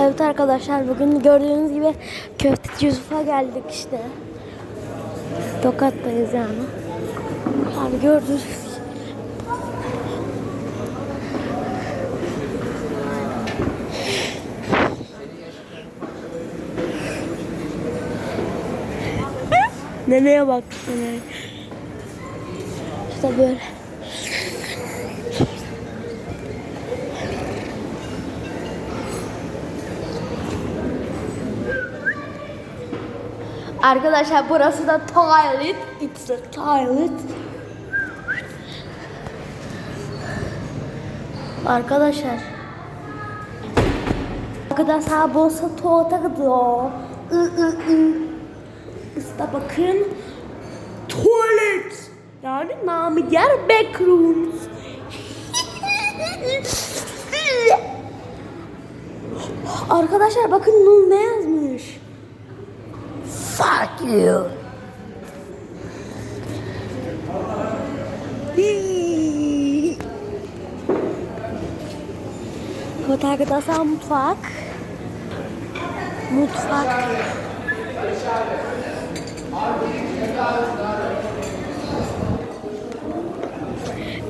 Evet arkadaşlar bugün gördüğünüz gibi köfteci Yusuf'a geldik işte. Tokat'tayız yani. Abi gördünüz. Neneye bak neneye. İşte böyle. Arkadaşlar burası da toilet. It's a toilet. Arkadaşlar. Arkadaşlar burası tuvalete gidiyor. İşte bakın. Tuvalet. Yani namı diğer backrooms. Arkadaşlar bakın ne yazmış. Fuck you. Evet arkadaşlar mutfak. Mutfak.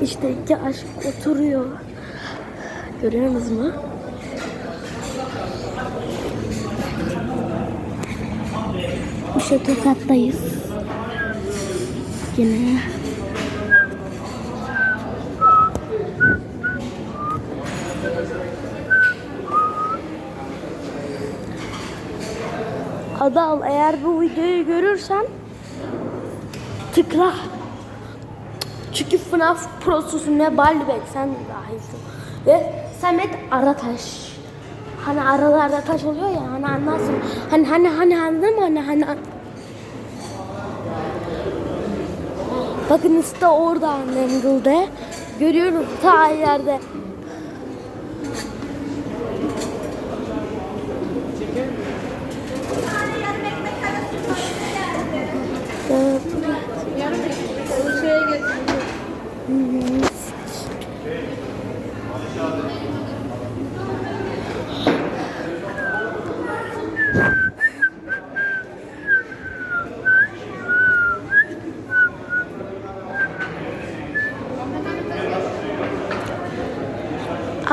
İşte iki aşk oturuyor. Görüyor musunuz? İşte Tokat'tayız. Yine. Adal eğer bu videoyu görürsen tıkla. Çünkü FNAF Pro'susun ne Balbek sen dahilsin. Ve Samet Arataş. Hani aralarda taş oluyor ya hani anlarsın. Hani hani hani anladın mı? Hani hani Bakın işte orada Mangle'de. Görüyoruz ta ileride.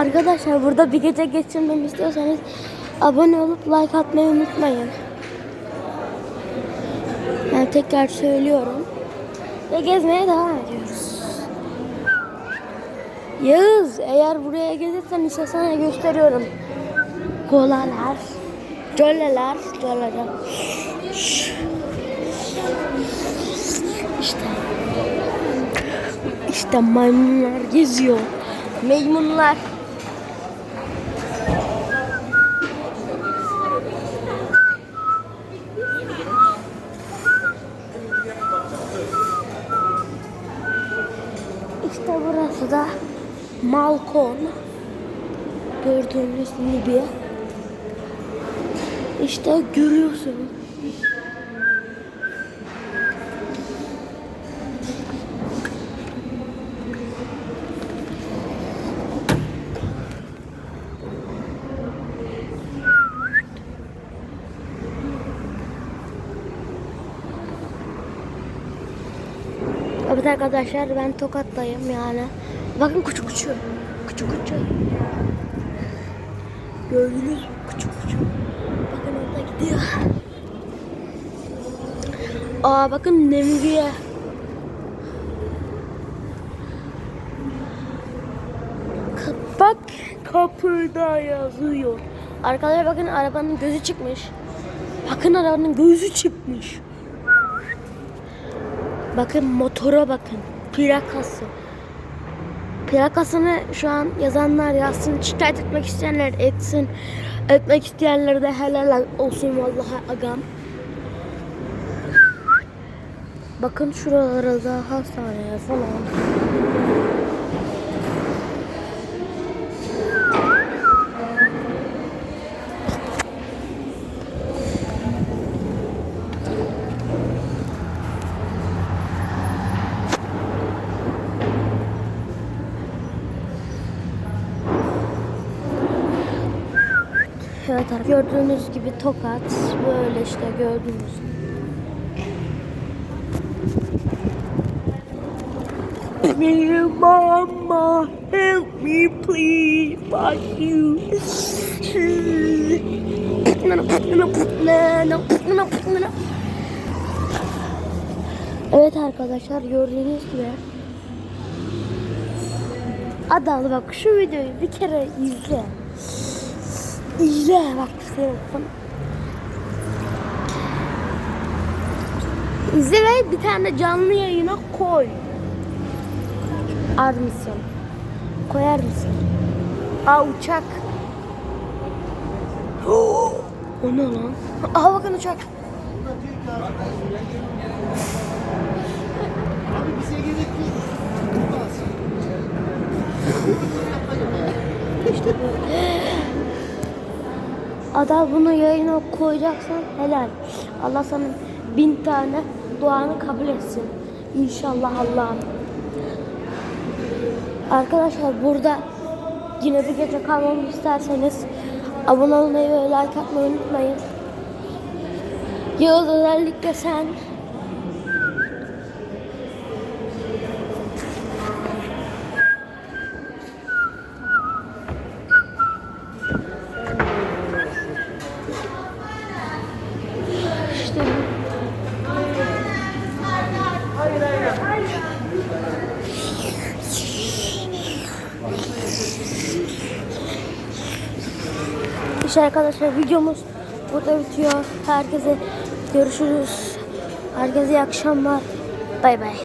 Arkadaşlar burada bir gece geçirmemi istiyorsanız abone olup like atmayı unutmayın. Ben tekrar söylüyorum. Ve gezmeye devam ediyoruz. Yağız eğer buraya gelirsen işte sana gösteriyorum. Kolalar, coleler, coleler. İşte. İşte maymunlar geziyor. Maymunlar. Malkon. Gördüğünüz gibi. İşte görüyorsunuz. Evet arkadaşlar ben Tokat'tayım yani. Bakın küçük küçük. Küçük küçük. Gördünüz mü? Küçük küçük. Bakın orada gidiyor. Aa bakın Nemriye. Bak kapıda yazıyor. Arkadaşlar bakın arabanın gözü çıkmış. Bakın arabanın gözü çıkmış. Bakın motora bakın. Plakası. Plakasını şu an yazanlar yazsın. Şikayet etmek isteyenler etsin. Etmek isteyenler de helal olsun vallahi agam. Bakın şuralara da hastaneye falan. Evet arkadaşlar gördüğünüz gibi tokat böyle işte gördüğünüz. Me mama help me please fuck you. Evet arkadaşlar gördüğünüz gibi Adalı bak şu videoyu bir kere izle. İzle bak telefon. İzle ve bir tane canlı yayına koy. Az mısın? Koyar mısın? Aa uçak. o ne lan? Aha bakın uçak. Abi bize gerek yok. Olmaz. Ada bunu yayına koyacaksan helal. Allah sana bin tane duanı kabul etsin. İnşallah Allah'ım. Arkadaşlar burada yine bir gece kalmamı isterseniz abone olmayı ve like atmayı unutmayın. Yağız özellikle sen İşte arkadaşlar videomuz burada bitiyor. Herkese görüşürüz. Herkese iyi akşamlar. Bay bay.